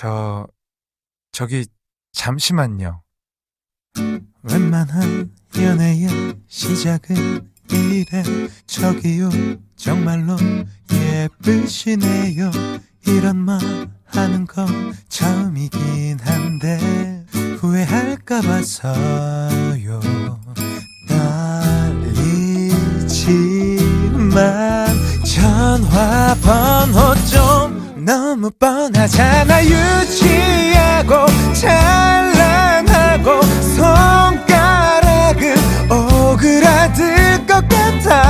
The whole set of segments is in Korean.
저, 저기, 잠시만요. 웬만한 연애의 시작은 이래. 저기요 정말로 예쁘시네요. 이런 말 하는 건 처음이긴 한데 후회할까 봐서요. 떨리지만 전화 번호 좀 너무 뻔하잖아. 유치하고 찬란하고 손가락은 오그라들 것 같아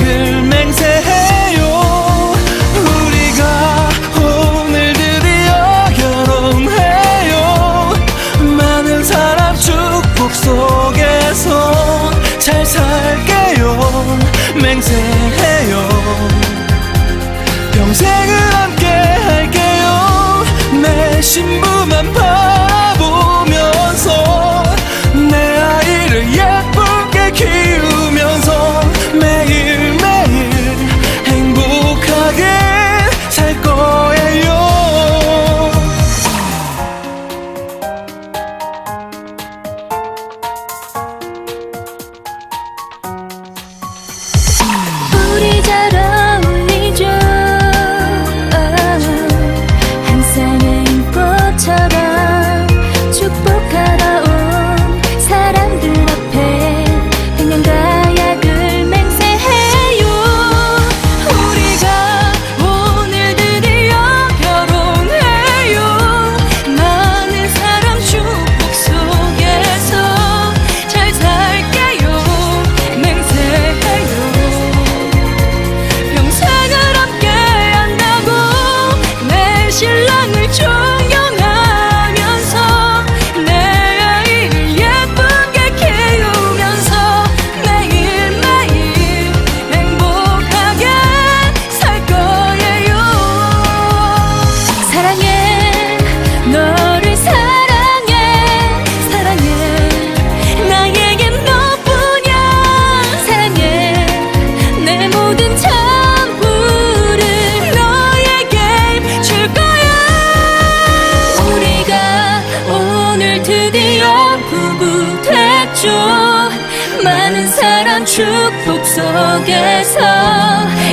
많은 사랑 축복 속에서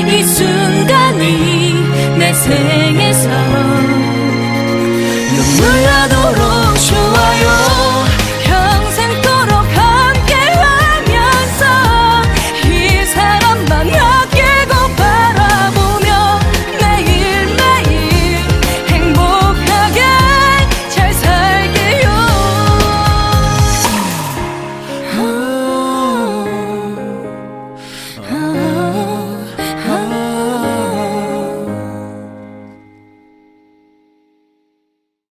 이 순간이 내 생에서 눈물 나도록